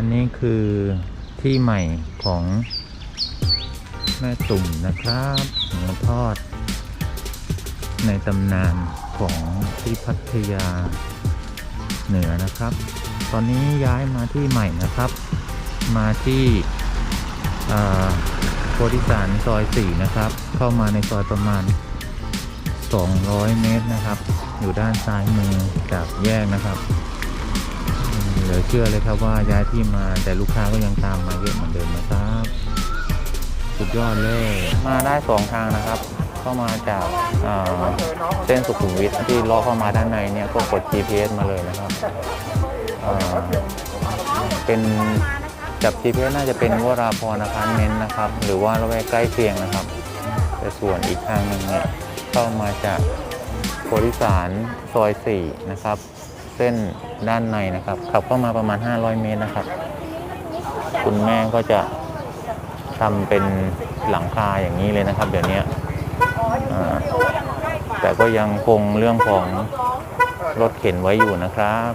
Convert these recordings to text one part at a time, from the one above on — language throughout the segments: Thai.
อันนี้คือที่ใหม่ของแม่ตุ่มนะครับหมูทอด ในตำนานของที่พัทยาเหนือนะครับ ตอนนี้ย้ายมาที่ใหม่นะครับ มาที่โพธิสารซอย4นะครับ เข้ามาในซอยประมาณ 200 เมตรนะครับ อยู่ด้านซ้ายมือจากแยกนะครับ เหลือเชื่อเลยครับว่าย้ายที่มาแต่ลูกค้าก็ยังตามมาเยอะเหมือนเดิมนะครับ สุดยอดเลย มาได้สองทางนะครับเข้ามาจากอ่าเส้นสุขุมวิทที่เลาะเข้ามาด้านในเนี่ยก็กด GPS มาเลยนะครับอ่าเป็นจับ GPS น่าจะเป็นวราพรอพาร์ตเมนต์นะครับ หรือว่าละแวกใกล้เคียงนะครับ แต่ส่วนอีกทางหนึ่งเนี่ยเข้ามาจากโพธิสารซอย 4 นะครับ เส้น ด้านในนะครับ ขับเข้ามาประมาณ 500 เมตรนะครับ คุณแม่ก็จะทำเป็นหลังคาอย่างนี้เลยนะครับ เดี๋ยวนี้แต่ก็ยังคงเรื่องของรถเข็นไว้อยู่นะครับ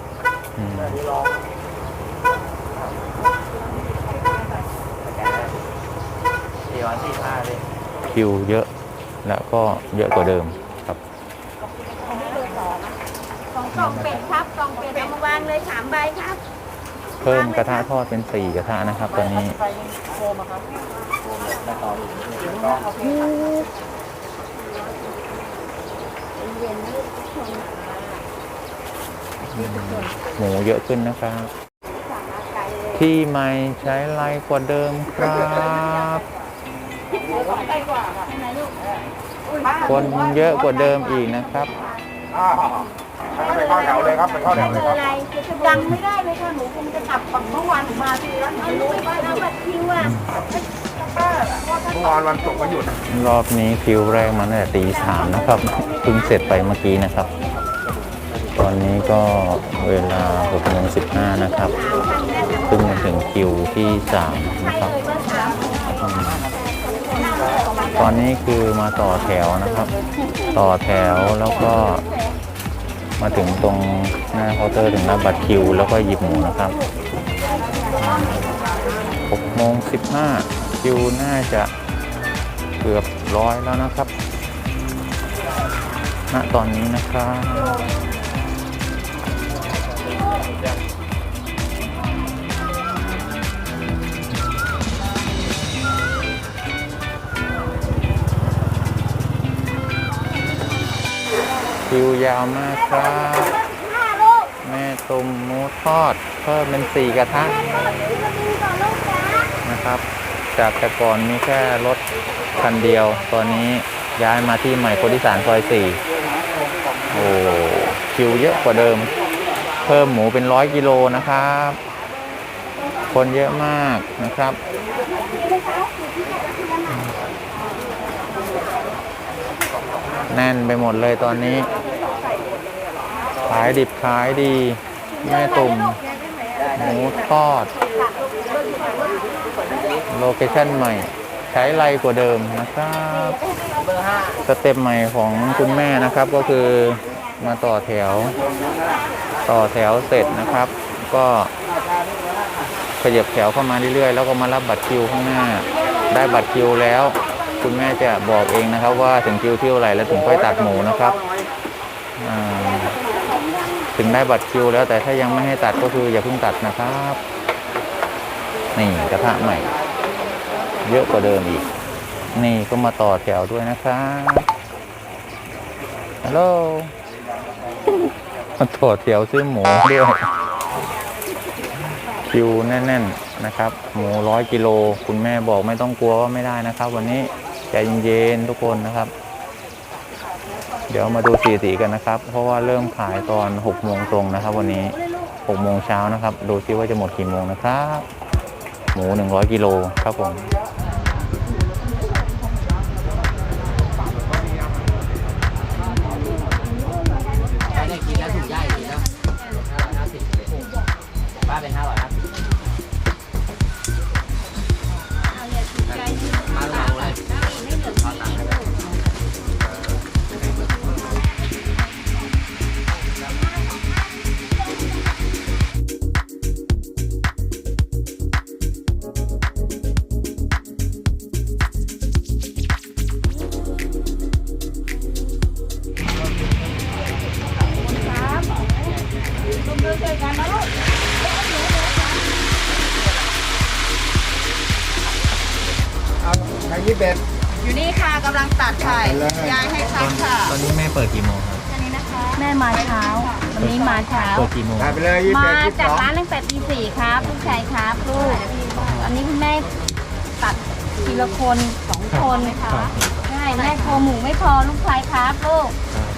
คิวเยอะ แล้วก็เยอะกว่าเดิมครับ สอง กล่องเป็ดครับกล่องเป็ดเอามาวางเลยสามใบครับเพิ่มกระทะทอดเป็น4กระทะนะครับตอนนี้หมูเยอะขึ้นนะครับ ที่ใหม่ใช้ไรกว่าเดิมครับคนเยอะกว่าเดิมอีกนะครับอ่า ไปเข้าแถวเลยครับไปเข้าแถวเบเลอยคร์รับอะไรยังไม่ได้เลยค่ะหนูคงจะกลับฝั่งเมื่อวานหนูมาทีแล้วหนูไม่รู้ว่าเอาบัตรคิวอะเมื่อวานวันศุกร์ก็หยุดรอบนี้คิวแรกมาตั้งแต่ตีสามนะครับเพิ่งเสร็จไปเมื่อกี้นะครับ ตอนนี้ก็เวลา6โมง15นะครับเพิ่งมาถึงคิวที่3นะครับอืมตอนนี้คือมาต่อแถวนะครับ ต่อแถวแล้วก็ มาถึงตรงหน้าเคาน์เตอร์ถึงรับบัตรคิว แล้วก็หยิบหมูนะครับ6โมง15 คิวน่าจะเกือบร้อยแล้วนะครับ ณ ตอนนี้นะครับ คิวยาวมากครับ แม่ตุ่มหมูทอด เพิ่มเป็นสี่กระทะนะครับ จากแต่ก่อนมีแค่รถคันเดียว ตอนนี้ย้ายมาที่ใหม่โพธิสารซอยสี่โอ้คิวเยอะกว่าเดิม เพิ่มหมูเป็นร้อยกิโลนะครับ คนเยอะมากนะครับ แน่นไปหมดเลยตอนนี้ ขายดิบขายดีแม่ตุ่มหมูทอด โลเคชั่นใหม่ ใช้ไรกว่าเดิมนะครับสเต็ปใหม่ของคุณแม่นะครับก็คือมาต่อแถว ต่อแถวเสร็จนะครับ ก็ขยับแถวเข้ามาเรื่อยๆ แล้วก็มารับบัตรคิวข้างหน้า ได้บัตรคิวแล้ว คุณแม่จะบอกเองนะครับ ว่าถึงคิวที่เท่าไหร่แล้วถึงค่อยตัดหมูนะครับถึงได้บัตรคิวแล้วแต่ถ้ายังไม่ให้ตัดก็คืออย่าเพิ่งตัดนะครับนี่กระทะใหม่ เยอะกว่าเดิมอีก นี่ก็มาต่อแถวด้วยนะครับฮัลโหลมาต่อแถวซื้อหมูด้วยคิวแน่น ๆ นะครับ หมูร้อยกิโล คุณแม่บอกไม่ต้องกลัวว่าไม่ได้นะครับ วันนี้ ใจเย็นๆทุกคนนะครับ เดี๋ยวมาดูสีสีกันนะครับ เพราะว่าเริ่มขายตอน6โมงตรงนะครับ วันนี้6โมงเช้านะครับ ดูซิว่าจะหมดกี่โมงนะครับ หมู 100กิโลครับผม เจ็ด อยู่นี่ค่ะกำลังตัดไข่ตัดเลย ยายให้ตซัอกนค่ะตอนนี้แม่เปิดกี่โมงครับแม่มาเช้า วันนี้มาเช้า เปิดกี่โมงได้ไปเลยยี่สิบมาเอ็ดยี่สิบจาสกองร้านตั้งแต่ตีสี่ครับลูกชายครับลูกอันนี้คุณแม่ตัดทีละคนสองคนค่ะใช่แม่โคหมูไม่พอลูกชายครับลูกครับ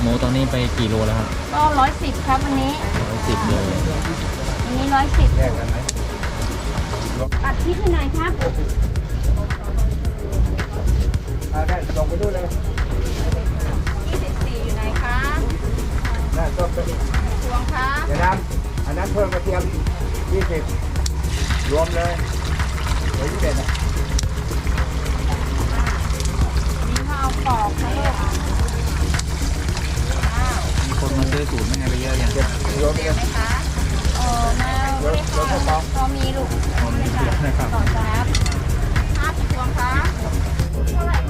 หมูตอนนี้ไปกี่โลแล้วครับก็ร้อยสิบครับวันนี้ร้อยสิบโลวันนี้ร้อยสิบแยกกันไหมตัดที่ที่ไหนครับ เอาได้ลงไปดูเลยยี่สิบสี่อยู่ไหนคะนั่นต้นไปพวงคะเดี๋ยวนั้นอันนั้นเพิ่มกระเทียมยี่สิบรวมเลยเหลือยี่สิบเอ็ดนะนี่เขาเอาปอกนะลูกมีคนมาซื้อสูตรแม่ไปเยอะยังเก็บรวมกันไหมคะเออแม่ไม่ได้ค่ะพอมีลูกไม่ได้ค่ะนะครับต่อครับห้าสิบพวงคะเท่าไหร่คะ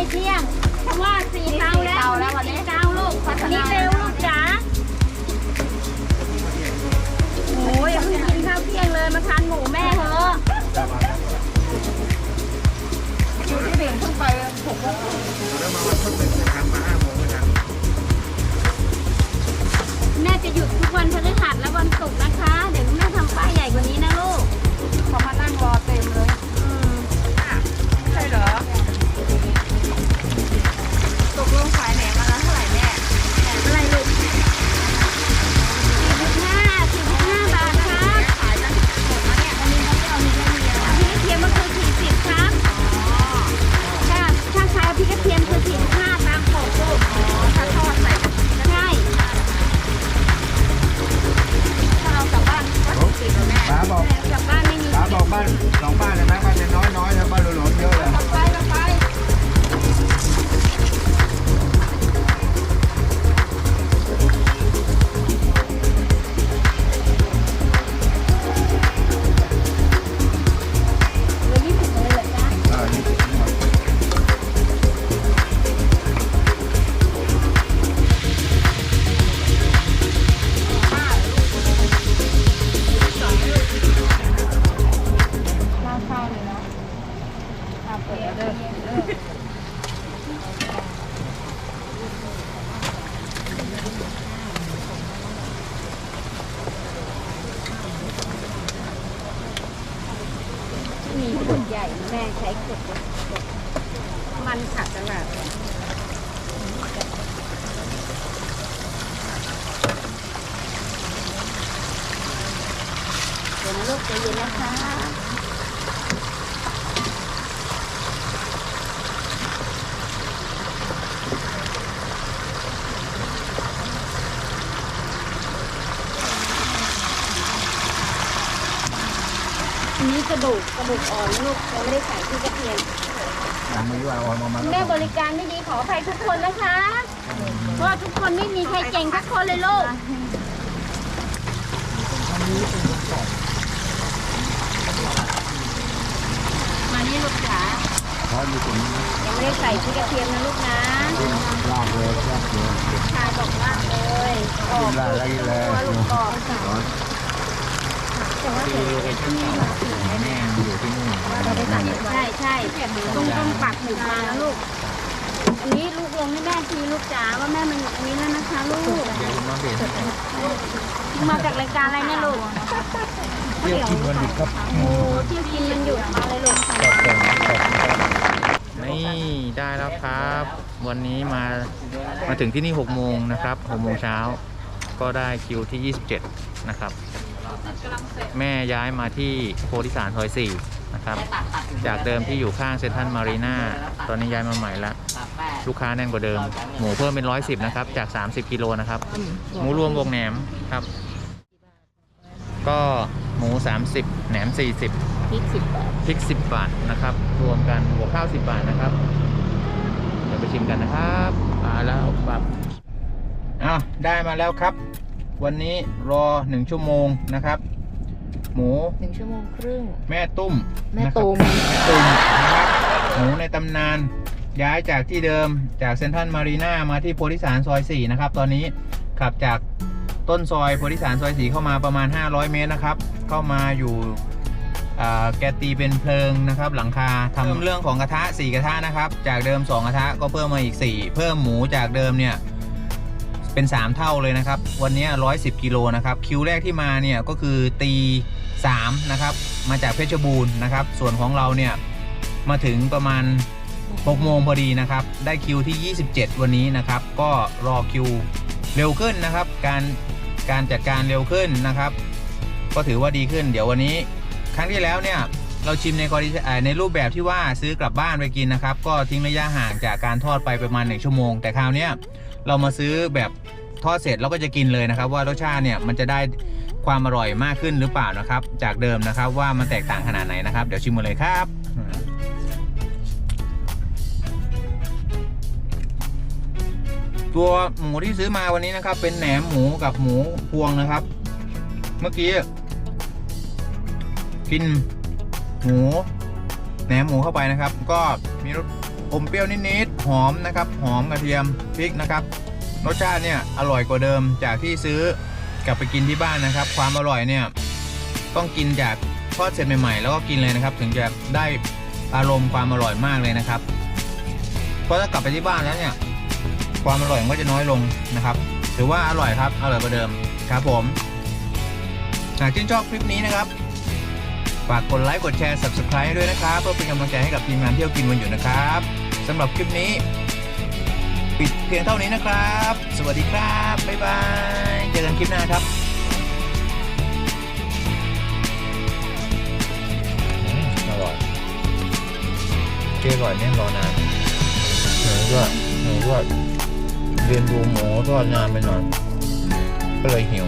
เหรอไม่เที่ยง เพราะว่าสี่เตาแล้วแล้ววันนี้เตาลูกวันนี้เร็วลูกจ๋าโอ้ยเพิ่งกินข้าวเที่ยงเลยมาทานหมูแม่เถอะคิวที่หนึ่งเพิ่งไปหกโมงแล้วมาวันพุธเป็นการมาห้าโมงเหมือนกันแม่จะหยุดทุกวันพฤหัสและวัน แม่ใช้กดเล็กมันขัดตลาด เดี๋ยวนะลูกใจเย็นนะคะ อันนี้ กระดูกกระดูกอ่อนนะลูกยังไม่ได้ใส่ที่กระเทียมยังไม่ว่าเอามามาแม่บริการไม่ดีขออภัยทุกคนนะคะ เพราะว่าทุกคนไม่มีใครเก่งทุกคนเลยลูกมานี่ลูกจ๋าเพราะมีตรงนี้ยังไม่ได้ใส่ที่กระเทียมนะลูกนะลากเลยลากเลยชายบอกว่าเลยออกลากอะไรเลยตัวลูกออกค่ะแต่ว่า คือเดี๋ยวโลเคชั่นของแม่อยู่ที่นู่นใช่ใช่ต้องต้องปักหมุดมานะลูก อันนี้ลูกลงให้แม่ทีลูกจ๋าว่าแม่มันอยู่ตรงนี้แล้วนะคะลูกเดี๋ยวมาเบ็ดมาจากรายการอะไรเนี่ยลูกเที่ยวกินวันหยุดครับโอ้เที่ยวกินมันอยู่มาเลยลูกนี่ได้แล้วครับ วันนี้มามาถึงที่นี่6โมงนะครับ6โมงเช้าก็ได้คิวที่ 27 นะครับ แม่ย้ายมาที่โพธิสารซอย4นะครับแค่ตัดตัดจากเดิมที่อยู่ข้างเซนทรัลมารีนาตอนนี้ย้ายมาใหม่ละตัดแป้งลูกค้าแน่นกว่าเดิม หมูเพิ่มเป็น110นะครับ จาก 30กิโลนะครับ หมูรวมวงแหนมครับ ก็หมู 30 แหนม 40พริกสิบบาทพริก10 บาทนะครับ รวมกันหัวข้าว 10 บาทนะครับเดี๋ยวไปชิมกันนะครับมาแล้วปับอ้าวได้มาแล้วครับ วันนี้รอ1ชั่วโมงนะครับ หมูหนึ่งชั่วโมงครึ่ง แม่ตุ้มแม่นะครับตูมแม่ตุ้มนะครับหมูในตำนาน ย้ายจากที่เดิมจากเซนทรัลมารีนามาที่โพธิสารซอย4นะครับ ตอนนี้ขับจากต้นซอยโพธิสารซอย4เข้ามาประมาณ 500 เมตรนะครับ เข้ามาอยู่อ่าแกตีเป็นเพลิงนะครับหลังคาทำเพิ่มเรื่องของกระทะ 4 กระทะนะครับ จากเดิม 2 กระทะก็เพิ่มมาอีก 4 เพิ่มหมูจากเดิมเนี่ย เป็น 3 เท่าเลยนะครับ วันนี้ 110 กิโลนะครับ คิวแรกที่มาเนี่ยก็คือตี3นะครับ มาจากเพชรบูรณ์นะครับ ส่วนของเราเนี่ยมาถึงประมาณ6โมงพอดีนะครับ ได้คิวที่ 27 วันนี้นะครับ ก็รอคิวเร็วขึ้นนะครับ การการจัดการเร็วขึ้นนะครับ ก็ถือว่าดีขึ้น เดี๋ยววันนี้ ครั้งที่แล้วเนี่ยเราชิมในกรณีในรูปแบบที่ว่าซื้อกลับบ้านไปกินนะครับ ก็ทิ้งระยะห่างจากการทอดไปประมาณ1ชั่วโมง แต่คราวนี้ เรามาซื้อแบบทอดเสร็จแล้วก็จะกินเลยนะครับ ว่ารสชาติเนี่ยมันจะได้ความอร่อยมากขึ้นหรือเปล่านะครับ จากเดิมนะครับว่ามันแตกต่างขนาดไหนนะครับ เดี๋ยวชิมกันเลยครับตัวหมูที่ซื้อมาวันนี้นะครับ เป็นแหนมหมูกับหมูพวงนะครับ เมื่อกี้กินหมูแหนมหมูเข้าไปนะครับ ก็มีรส อมเปรี้ยวนิดๆหอมนะครับ หอมกระเทียมพริกนะครับรสชาติเนี่ยอร่อยกว่าเดิมจากที่ซื้อกลับไปกินที่บ้านนะครับ ความอร่อยเนี่ยต้องกินจากทอดเสร็จใหม่ๆ แล้วก็กินเลยนะครับ ถึงจะได้อารมณ์ความอร่อยมากเลยนะครับเพราะถ้ากลับไปที่บ้านแล้วเนี่ยความอร่อยมันก็จะน้อยลงนะครับถือว่าอร่อยครับอร่อยกว่าเดิมครับผมหากชื่นชอบคลิปนี้นะครับ ฝากกดไลค์กดแชร์ subscribe ด้วยนะครับ เพื่อเป็นกำลังใจให้กับทีมงานเที่ยวกินวันหยุดนะครับสำหรับคลิปนี้ ปิดเพียงเท่านี้นะครับ สวัสดีครับ บ๊ายบาย เจอกันคลิปหน้าครับอร่อยเจ๊ก่อนเนี่ยรอนานหนูก็หนูก็เรียนดูหมูทอนานไปหน่อยก็เลยหิว